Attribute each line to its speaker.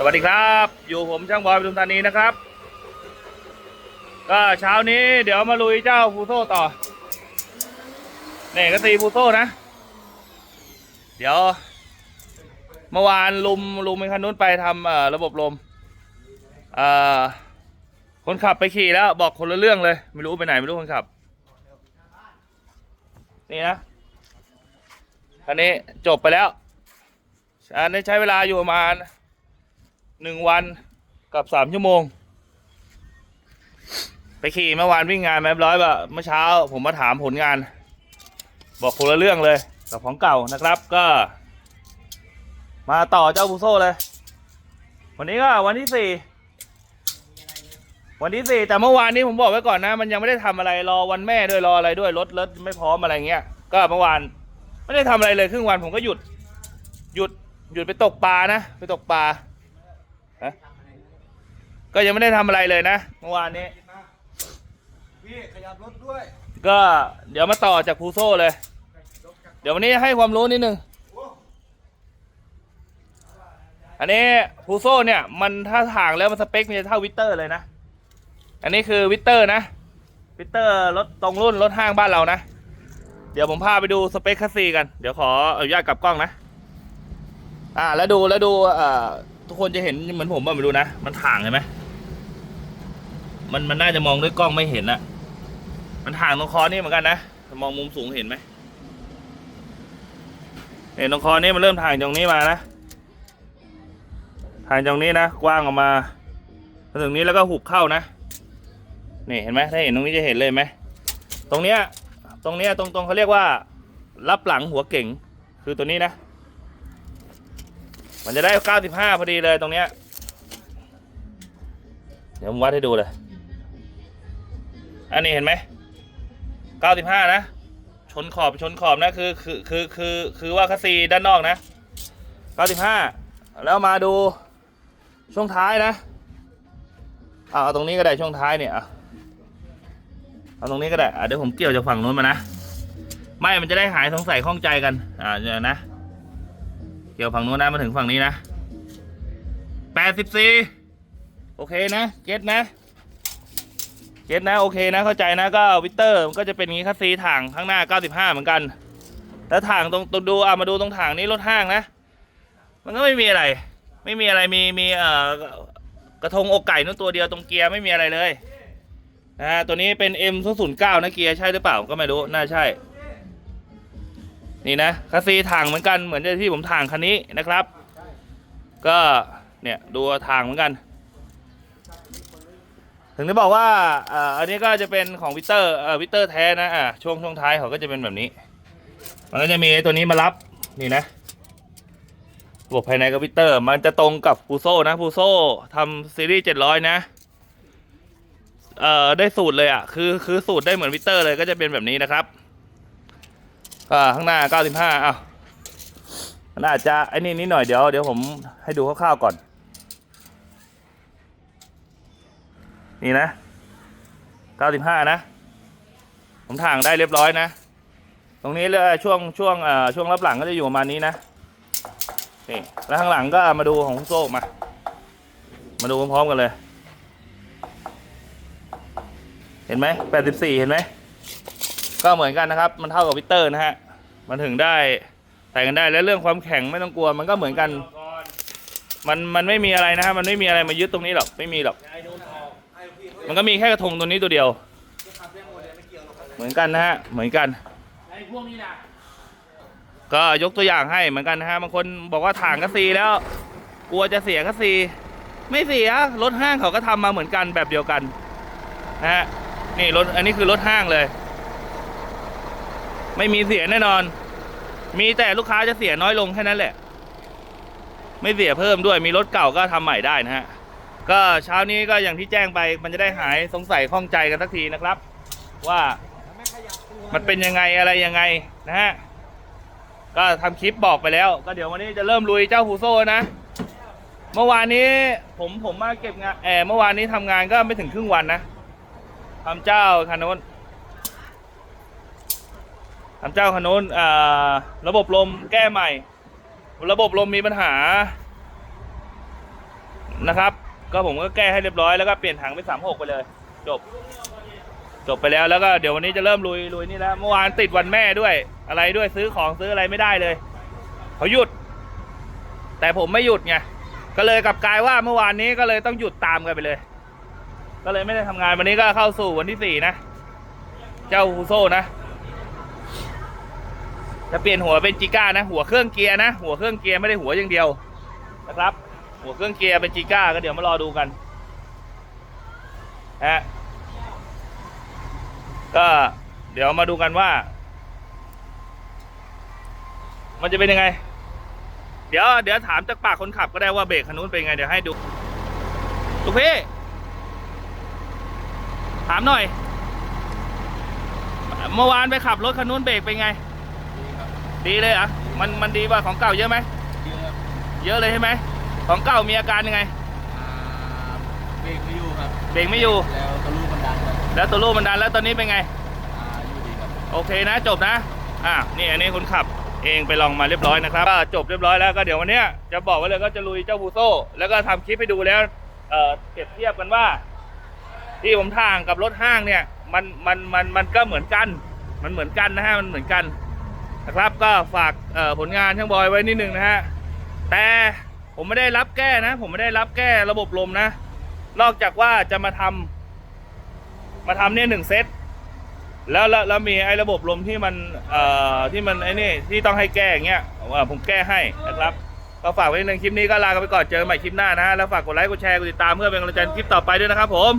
Speaker 1: สวัสดีครับ อยู่ผมช่างบอยปทุมธานีนะครับ ก็เช้านี้เดี๋ยวมาลุยเจ้าฟูโซต่อเนี่ก็ตีฟูโซนะ เดี๋ยวเมื่อวานลุมลุมไปคันนู้นไปทำระบบลมคนขับไปขี่แล้วบอกคนละเรื่องเลย ไม่รู้ไปไหนไม่รู้คนขับ นี่นะคันนี้จบไปแล้วอันนี้ใช้เวลาอยู่ประมาณ หนึ่งวันกับสามชั่วโมง ไปขี่เมื่อวานวิ่งงานแมาเรียบร้อยแบบเมื่อเช้า ผมมาถามผลงาน บอกคนละเรื่องเลย กับของเก่านะครับก็ มาต่อเจ้าบูโซ่เลย วันนี้ก็วันที่สี่วันที่สี่แต่เมื่อวานนี้ผมบอกไว้ก่อนนะ มันยังไม่ได้ทำอะไรรอวันแม่ด้วยรออะไรด้วยรถรถไม่พร้อมอะไรเงี้ย ก็เมื่อวานไม่ได้ทำอะไรเลยครึ่งวันผมก็หยุด หยุดหยุดไปตกปลานะ ไปตกปลา ฮะก็ยังไม่ได้ทำอะไรเลยนะเมื่อวานนี้
Speaker 2: พี่ขยับรถด้วย
Speaker 1: ก็เดี๋ยวมาต่อจากพูโซ่เลย เดี๋ยววันนี้ให้ความรู้นิดนึง อันนี้พูโซ่เนี่ยมันถ้าถ่างแล้วมันสเปคมันจะเท่าวิตเตอร์เลยนะ อันนี้คือวิตเตอร์นะวิตเตอร์รถตรงรุ่นรถห้างบ้านเรานะ เดี๋ยวผมพาไปดูสเปคคัสซีกัน เดี๋ยวขออนุญาตกลับกล้องนะ อ่าแล้วดูแล้วดูเอ่อ ทุกคนจะเห็นเหมือนผมบ้างไม่รู้นะ มันถ่างเห็นไหมมันมันน่าจะมองด้วยกล้องไม่เห็นอะมันห่างตรงคอนี่เหมือนกันนะมองมุมสูงเห็นไหมเห็นตรงคอนี่มันเริ่มถ่างตรงนี้มานะถ่างตรงนี้นะกว้างออกมามาถึงนี้แล้วก็หุบเข้านะนี่เห็นไหมถ้าเห็นตรงนี้จะเห็นเลยไหมตรงเนี้ยตรงเนี้ยตรงตรงเขาเรียกว่า รับหลังหัวเก่งคือตัวนี้นะ มันจะได้ 95 พอดีเลยตรงเนี้ย เดี๋ยวผมวัดให้ดูเลย อันนี้เห็นไหม 95 นะ ชนขอบชนขอบนะคือคือคือคือคือว่าคัสซีด้านนอกนะ 95 แล้วมาดูช่วงท้ายนะเอาตรงนี้ก็ได้ช่วงท้ายเนี่ยเอาตรงนี้ก็ได้เดี๋ยวผมเกี่ยวจากฝั่งนู้นมานะ ไม่มันจะได้หายสงสัยข้องใจกัน อ่าเดี๋ยวนะ เกี่ยวฝั่งนู้นนะมาถึงฝั่งนี้นะ84โอเคนะเก็ตนะเก็ตนะโอเคนะเข้าใจนะก็วิตเตอร์มันก็จะเป็นงนี้คัสซีถ่างข้างหน้า95เหมือนกันแล้วถ่างตรงตรงดูอะมาดูตรงถ่างนี้รถห้างนะ มันก็ไม่มีอะไร ไม่มีอะไรมีมีเอ่อกระทงอกไก่นู่นตัวเดียวตรงเกียร์ไม่มีอะไรเลยนะฮะตัวนี้เป็น M 0 9นะเกียร์ใช่หรือเปล่าก็ไม่รู้น่าใช่ นี่นะคัสซีถ่างเหมือนกันเหมือนที่ผมถ่างคันนี้นะครับ ก็เนี่ยดูถ่างเหมือนกัน ถึงได้บอกว่าอันนี้ก็จะเป็นของวิเตอร์วิเตอร์แท้นะอ่าช่วงช่วงท้ายเขาก็จะเป็นแบบนี้ มันก็จะมีตัวนี้มารับนี่นะระบบภายในกับวิเตอร์ มันจะตรงกับฟูโซนะฟูโซทำซีรีส์700นะเอ่อได้สูตรเลยอะคือคือสูตรได้เหมือนวิเตอร์เลยก็จะเป็นแบบนี้นะครับ อ่าข้างหน้า 95อ้าวมันอาจจะไอ้นี่นิดหน่อยเดี๋ยวเดี๋ยวผมให้ดูคร่าวๆก่อน นี่นะ 95 นะ ผมถ่างได้เรียบร้อยนะ ตรงนี้เลยช่วงช่วงเอ่อช่วงรับหลังก็จะอยู่ประมาณนี้นะนี่แล้วข้างหลังก็มาดูของโซ่มา มาดูพร้อมๆกันเลย เห็นไหม 84 เห็นไหม ก็เหมือนกันนะครับ มันเท่ากับวิเตอร์นะฮะ มันถึงได้ใส่กันได้ แล้วเรื่องความแข็งไม่ต้องกลัว มันก็เหมือนกัน มันมันไม่มีอะไรนะฮะ มันไม่มีอะไรมายึดตรงนี้หรอก ไม่มีหรอก มันก็มีแค่กระทงตัวนี้ตัวเดียว เหมือนกันนะฮะ เหมือนกัน
Speaker 3: ก็
Speaker 1: ยกตัวอย่างให้เหมือนกันนะฮะ บางคนบอกว่าถ่างกัสซีแล้ว กลัวจะเสียกัสซี ไม่เสีย รถห้างเขาก็ทำมาเหมือนกันแบบเดียวกันนะฮะ นี่รถ อันนี้คือรถห้างเลย ไม่มีเสียแน่นอน มีแต่ลูกค้าจะเสียน้อยลงแค่นั้นแหละ ไม่เสียเพิ่มด้วยมีรถเก่าก็ทำใหม่ได้นะฮะ ก็เช้านี้ก็อย่างที่แจ้งไป มันจะได้หายสงสัยข้องใจกันสักทีนะครับ ว่ามันเป็นยังไงอะไรยังไงนะฮะก็ทำคลิปบอกไปแล้ว ก็เดี๋ยววันนี้จะเริ่มลุยเจ้าฟูโซ่นะ เมื่อวานนี้ผมผมมาเก็บงานแออเมื่อวานนี้ทำงานก็ไม่ถึงครึ่งวันนะทำเจ้าคันโน้น ทำเจ้าคันโน้นอ่าระบบลมแก้ใหม่ ระบบลมมีปัญหา นะครับ ก็ผมก็แก้ให้เรียบร้อยแล้วก็เปลี่ยนถังเป็นสามหกไปเลย จบ จบไปแล้วแล้วก็เดี๋ยววันนี้จะเริ่มลุยลุยนี่แล้วเมื่อวานติดวันแม่ด้วย อะไรด้วยซื้อของซื้ออะไรไม่ได้เลยเขาหยุด แต่ผมไม่หยุดไงก็เลยกลับกลายว่าเมื่อวานนี้ก็เลยต้องหยุดตามกันไปเลย ก็เลยไม่ได้ทำงานวันนี้ก็เข้าสู่วันที่สี่นะ เจ้าฮูโซนะ จะเปลี่ยนหัวเป็นจิก้านะ หัวเครื่องเกียร์นะ หัวเครื่องเกียร์ไม่ได้หัวอย่างเดียวนะครับ หัวเครื่องเกียร์เป็นจิก้าก็เดี๋ยวมารอดูกันฮะก็เดี๋ยวมาดูกันว่า มันจะเป็นยังไง เดี๋ยวเดี๋ยวถามจากปากคนขับก็ได้ว่าเบรกคันนู้นเป็นไงเดี๋ยวให้ดูลูกพี่ถามหน่อย เมื่อวานไปขับรถคันนู้นเบรกเป็นไง ดีเลยเหรอะมันมันดีกว่าของเก่าเยอะไหมเยอะเลยใช่ไหมของเก่ามีอาการยังไง
Speaker 2: เบรกไม่อยู่ครับ
Speaker 1: เบรกไม่อยู่
Speaker 2: แล้วทะลุมันดันครับ
Speaker 1: แล้วตัวลูกมันดันแล้วตอนนี้เป็นไง
Speaker 2: อ่าอยู่ดีครับ
Speaker 1: โอเคนะจบนะ อะนี่อันนี้คนขับเองไปลองมาเรียบร้อยนะครับก็จบเรียบร้อยแล้วก็เดี๋ยววันเนี้ยจะบอกไว้เลยก็จะลุยเจ้าบูโซแล้วก็ทำคลิปให้ดูแล้วเอ่อเปรียบเทียบกันว่า ที่ผมทางกับรถห้างเนี่ย มันมันมันมันก็เหมือนกัน มันเหมือนกันนะฮะมันเหมือนกัน นะครับก็ฝากผลงานช่างบอยไว้นิดนึงนะฮะแต่ผมไม่ได้รับแก้นะ ผมไม่ได้รับแก้ระบบลมนะ นอกจากว่าจะมาทำมาทำเนี่ยหนึ่งเซตแล้วแล้วมีไอ้ระบบลมที่มันเอ่อที่มันไอ้นี่ที่ต้องให้แก้อย่างเงี้ยผมแก้ให้นะครับก็ฝากไว้ในคลิปนี้ก็ลากันไปก่อนเจอกันใหม่คลิปหน้านะฮะแล้วฝากกดไลค์กดแชร์กดติดตามเพื่อเป็นกำลังใจคลิปต่อไปด้วยนะครับผม